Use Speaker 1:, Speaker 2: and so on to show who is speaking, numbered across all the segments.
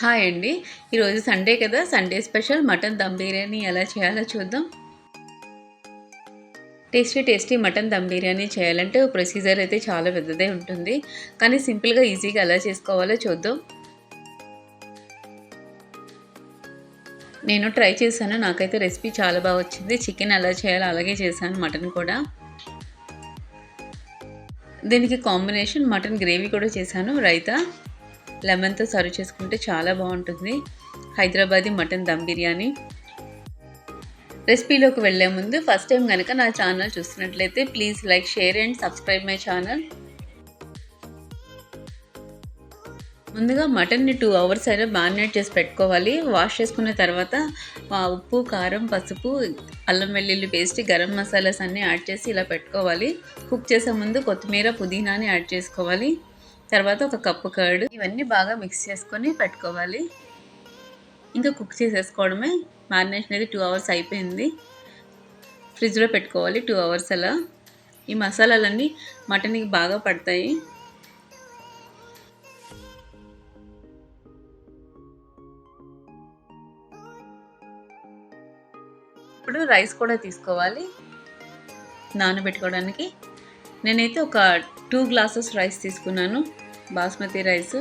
Speaker 1: Hi అండి. ఈరోజు Sunday కదా Sunday special. Mutton dum biryani ఎలా చేయాలో చూద్దాం. Tasty tasty mutton dum biryani చేయాలంటే ప్రొసీజర్ అయితే చాలా పెద్దదే ఉంటుంది. కానీ సింపుల్గా ఈజీగా ఎలా చేసుకోవాలో చూద్దాం. నేను ట్రై చేశాను. నాకైతే రెసిపీ చాలా బాగా వచ్చింది. చికెన్ ఎలా చేయాలో అలాగే చేశాను మటన్ కూడా. దీనికి కాంబినేషన్ మటన్ గ్రేవీ కూడా చేశాను రైతా. లెమన్తో సర్వ్ చేసుకుంటే చాలా బాగుంటుంది. హైదరాబాదీ మటన్ దమ్ బిర్యానీ. రెసిపీలోకి వెళ్ళే ముందు ఫస్ట్ టైం కనుక నా ఛానల్ చూస్తున్నట్లయితే please like share and subscribe my channel. ముందుగా మటన్ని టూ అవర్స్ అయినా మ్యారినేట్ చేసి పెట్టుకోవాలి. వాష్ చేసుకున్న తర్వాత ఉప్పు కారం పసుపు అల్లం వెల్లుల్లి పేస్ట్ గరం మసాలాస్ అన్నీ యాడ్ చేసి ఇలా పెట్టుకోవాలి. కుక్ చేసే ముందు కొత్తిమీర పుదీనాని యాడ్ చేసుకోవాలి. తర్వాత ఒక కప్పు కర్డ్. ఇవన్నీ బాగా మిక్స్ చేసుకొని పెట్టుకోవాలి. ఇంకా కుక్ చేసేసుకోవడమే. మ్యారినేషన్ అయితే టూ అవర్స్ అయిపోయింది. ఫ్రిడ్జ్లో పెట్టుకోవాలి టూ అవర్స్ అలా. ఈ మసాలాలన్నీ మటన్కి బాగా పడతాయి. ఇప్పుడు రైస్ కూడా తీసుకోవాలి. నానబెట్టుకోవడానికి. నేనైతే ఒక టూ గ్లాసెస్ రైస్ తీసుకున్నాను బాస్మతి రైస్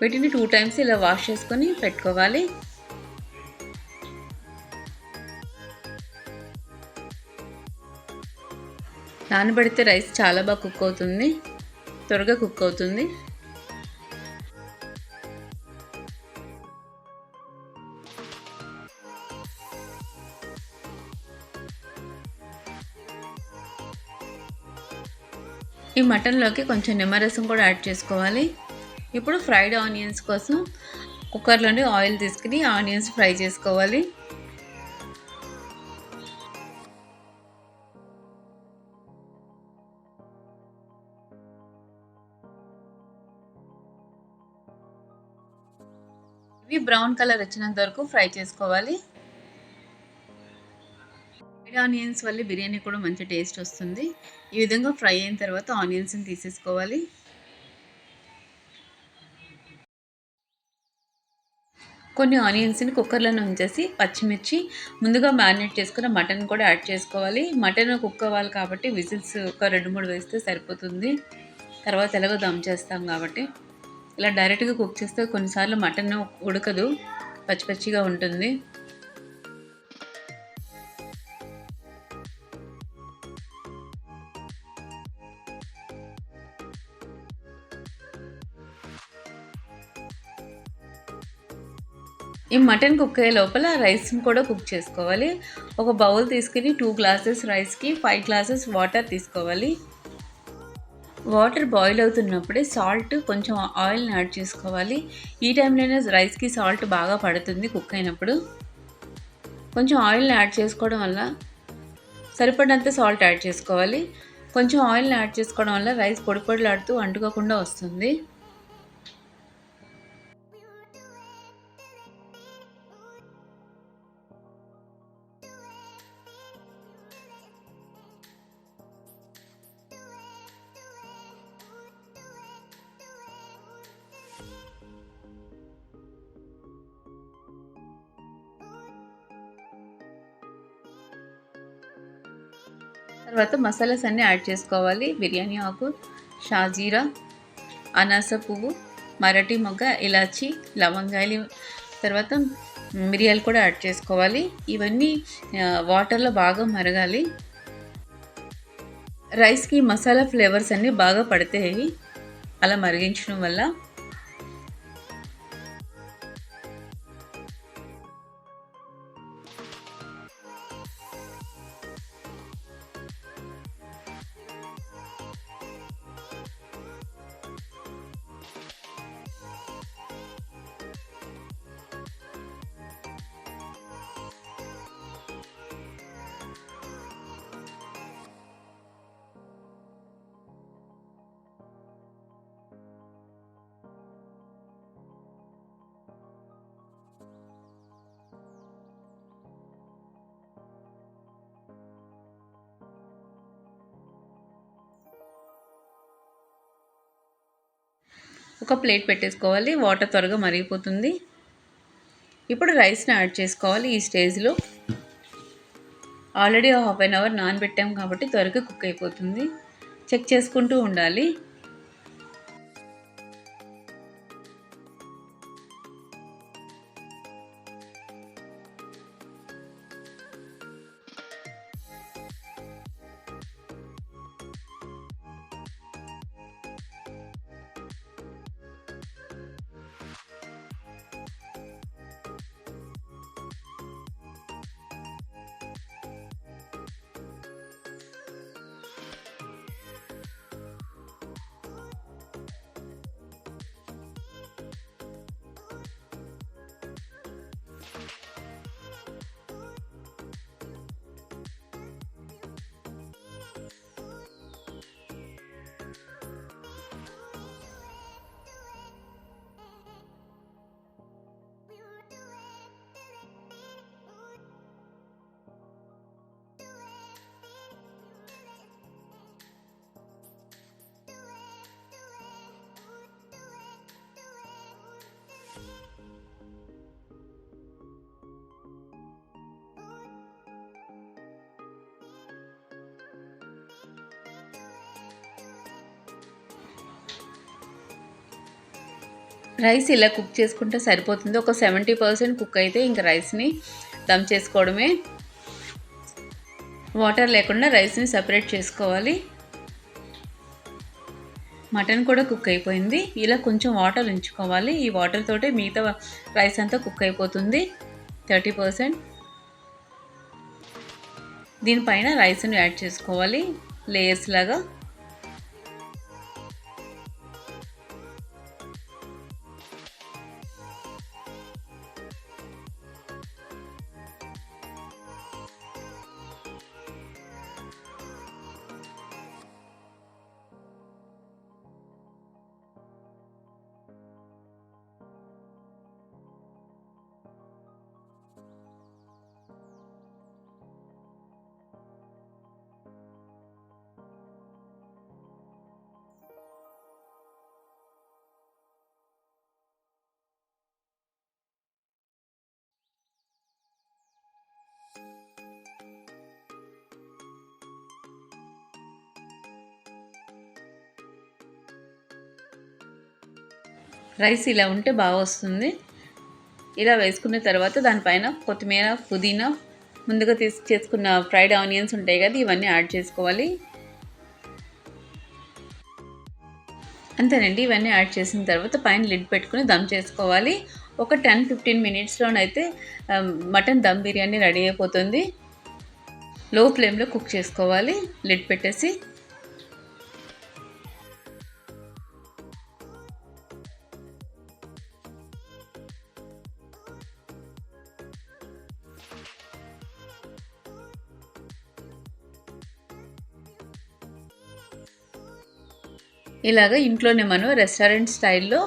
Speaker 1: వీటిని టూ టైమ్స్ ఇలా వాష్ చేసుకొని పెట్టుకోవాలి. నానబెడితే రైస్ చాలా బాగా కుక్ అవుతుంది త్వరగా కుక్ అవుతుంది. ఈ మటన్లోకి కొంచెం నిమ్మరసం కూడా యాడ్ చేసుకోవాలి. ఇప్పుడు ఫ్రైడ్ ఆనియన్స్ కోసం కుక్కర్లోని ఆయిల్ తీసుకుని ఆనియన్స్ ఫ్రై చేసుకోవాలి. ఇవి బ్రౌన్ కలర్ వచ్చినంత వరకు ఫ్రై చేసుకోవాలి. ఆనియన్స్ వల్ల బిర్యానీ కూడా మంచి టేస్ట్ వస్తుంది. ఈ విధంగా ఫ్రై అయిన తర్వాత ఆనియన్స్ని తీసేసుకోవాలి. కొన్ని ఆనియన్స్ని కుక్కర్లోనే ఉంచేసి పచ్చిమిర్చి ముందుగా మ్యారినేట్ చేసుకున్న మటన్ కూడా యాడ్ చేసుకోవాలి. మటన్ కుక్ అవ్వాలి కాబట్టి విజిల్స్ ఒక రెండు మూడు వేస్తే సరిపోతుంది. తర్వాత ఎలాగో దమ్ చేస్తాం కాబట్టి. ఇలా డైరెక్ట్గా కుక్ చేస్తే కొన్నిసార్లు మటన్ ఉడకదు. పచ్చి పచ్చిగా ఉంటుంది. ఈ మటన్ కుక్ అయ్యే లోపల రైస్ని కూడా కుక్ చేసుకోవాలి. ఒక బౌల్ తీసుకుని టూ గ్లాసెస్ రైస్కి ఫైవ్ గ్లాసెస్ వాటర్ తీసుకోవాలి. వాటర్ బాయిల్ అవుతున్నప్పుడే సాల్ట్ కొంచెం ఆయిల్ని యాడ్ చేసుకోవాలి. ఈ టైంలోనే రైస్కి సాల్ట్ బాగా పడుతుంది కుక్ అయినప్పుడు. కొంచెం ఆయిల్ని యాడ్ చేసుకోవడం వల్ల సరిపడినంత సాల్ట్ యాడ్ చేసుకోవాలి. కొంచెం ఆయిల్ని యాడ్ చేసుకోవడం వల్ల రైస్ పొడి పొడిలాడుతూ అంటుకోకుండా వస్తుంది. తర్వాత మసాలాస్ అన్నీ యాడ్ చేసుకోవాలి. బిర్యానీ ఆకు షాజీరా అనాస పువ్వు మరటి మొగ్గ ఇలాచి లవంగాయలు. తర్వాత మిరియాలు కూడా యాడ్ చేసుకోవాలి. ఇవన్నీ వాటర్లో బాగా మరగాలి. రైస్కి మసాలా ఫ్లేవర్స్ అన్నీ బాగా పడతాయి. అలా మరిగించడం వల్ల ఒక ప్లేట్ పెట్టేసుకోవాలి. వాటర్ త్వరగా మరిగిపోతుంది. ఇప్పుడు రైస్ని యాడ్ చేసుకోవాలి ఈ స్టేజ్లో. ఆల్రెడీ హాఫ్ అన్ అవర్ నానబెట్టాం కాబట్టి త్వరగా కుక్ అయిపోతుంది. చెక్ చేసుకుంటూ ఉండాలి. రైస్ ఇలా కుక్ చేసుకుంటే సరిపోతుంది. ఒక సెవెంటీ పర్సెంట్ కుక్ అయితే ఇంకా రైస్ని దమ్ చేసుకోవడమే. వాటర్ లేకుండా రైస్ని సపరేట్ చేసుకోవాలి. మటన్ కూడా కుక్ అయిపోయింది. ఇలా కొంచెం వాటర్ ఉంచుకోవాలి. ఈ వాటర్ తోటే మిగతా రైస్ అంతా కుక్ అయిపోతుంది. Thirty percent. దీనిపైన రైస్ని యాడ్ చేసుకోవాలి. లేయర్స్ లాగా. రైస్ ఇలా ఉంటే బాగా వస్తుంది. ఇలా వేసుకున్న తర్వాత దానిపైన కొత్తిమీర పుదీనా ముందుగా తీసి చేసుకున్న ఫ్రైడ్ ఆనియన్స్ ఉంటాయి కదా ఇవన్నీ యాడ్ చేసుకోవాలి. అంతేనండి ఇవన్నీ యాడ్ చేసిన తర్వాత పైన లిడ్ పెట్టుకుని దమ్ చేసుకోవాలి. ఒక టెన్ ఫిఫ్టీన్ మినిట్స్లోనైతే మటన్ దమ్ బిర్యానీ రెడీ అయిపోతుంది. లో ఫ్లేమ్లో కుక్ చేసుకోవాలి. లిడ్ పెట్టేసి. ఇలాగ ఇంట్లోనే మనం రెస్టారెంట్ స్టైల్లో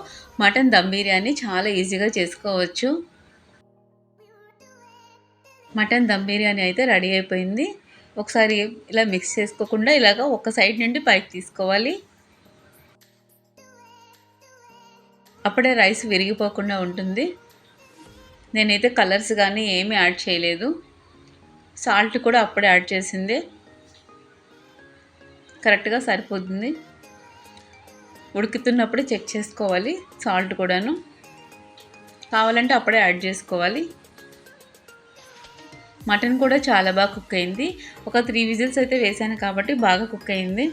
Speaker 1: మటన్ దమ్ బిర్యానీ చాలా ఈజీగా చేసుకోవచ్చు. మటన్ దమ్ బిర్యానీ అయితే రెడీ అయిపోయింది. ఒకసారి ఇలా మిక్స్ చేసుకోకుండా ఇలాగ ఒక సైడ్ నుండి పైకి తీసుకోవాలి. అప్పుడే రైస్ విరిగిపోకుండా ఉంటుంది. నేనైతే కలర్స్ కానీ ఏమీ యాడ్ చేయలేదు. సాల్ట్ కూడా అప్పుడే యాడ్ చేసింది. కరెక్ట్గా సరిపోతుంది. ఉడుకుతున్నప్పుడే చెక్ చేసుకోవాలి సాల్ట్ కూడాను. కావాలంటే అప్పుడే యాడ్ చేసుకోవాలి. మటన్ కూడా చాలా బాగా కుక్ అయింది. ఒక త్రీ విజిల్స్ అయితే వేసాను కాబట్టి బాగా కుక్ అయింది.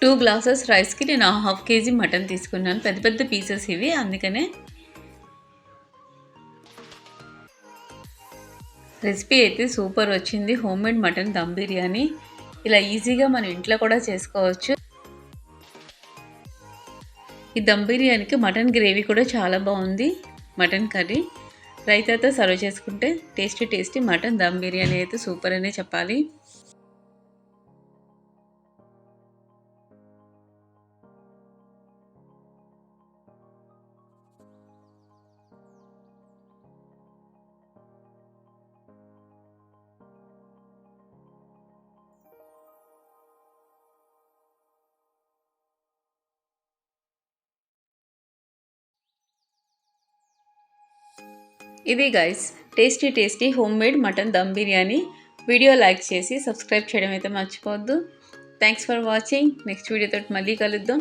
Speaker 1: టూ గ్లాసెస్ రైస్కి నేను హాఫ్ కేజీ మటన్ తీసుకున్నాను. పెద్ద పెద్ద పీసెస్ ఇవి అందుకనే రెసిపీ అయితే సూపర్ వచ్చింది. Home made mutton dum biryani. ఇలా ఈజీగా మనం ఇంట్లో కూడా చేసుకోవచ్చు. ఈ దమ్ బిర్యానీకి మటన్ గ్రేవీ కూడా చాలా బాగుంది. Mutton curry. రైతాతో సర్వ్ చేసుకుంటే tasty tasty mutton dum biryani అయితే సూపర్ అనే చెప్పాలి. ఇది guys tasty tasty home made mutton dum biryani video like చేసి సబ్స్క్రైబ్ చేయడం అయితే మర్చిపోవద్దు. థ్యాంక్స్ ఫర్ వాచింగ్ నెక్స్ట్ వీడియోతో మళ్ళీ కలుద్దాం.